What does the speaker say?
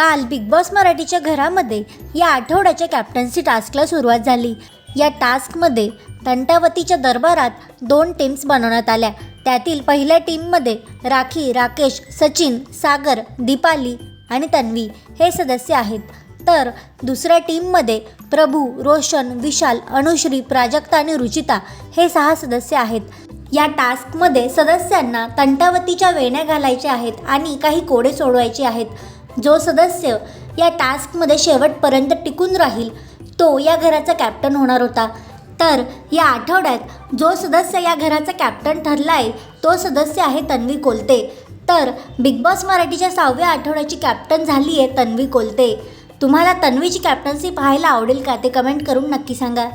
काल big boss मराठीच्या घरामध्ये या आठवड्याच्या कॅप्टन्सी टास्कला सुरुवात झाली. या टास्कमध्ये तंटावतीच्या दरबारात दोन टीम्स बनवण्यात आल्या. त्यातील पहिल्या टीममध्ये राखी राकेश सचिन सागर दीपाली आणि तन्वी हे सदस्य आहेत. तर दुसऱ्या टीममध्ये प्रभू रोशन विशाल अनुश्री प्राजक्ता आणि रुचिता हे सहा सदस्य आहेत. या टास्कमध्ये सदस्यांना तंटावतीच्या वेण्या घालायच्या आहेत आणि काही कोडे सोडवायचे आहेत. जो सदस्य या टास्कमध्ये शेवटपर्यंत टिकून राहील तो या घराचा कॅप्टन होणार होता. तर या आठवड्यात जो सदस्य या घराचा कॅप्टन ठरला आहे तो सदस्य आहे तन्वी कोलते. तर बिग बॉस मराठीच्या सहाव्या आठवड्याची कॅप्टन झाली आहे तन्वी कोलते. तुम्हाला तन्वीची कॅप्टन्सी पाहायला आवडेल का ते कमेंट करून नक्की सांगा.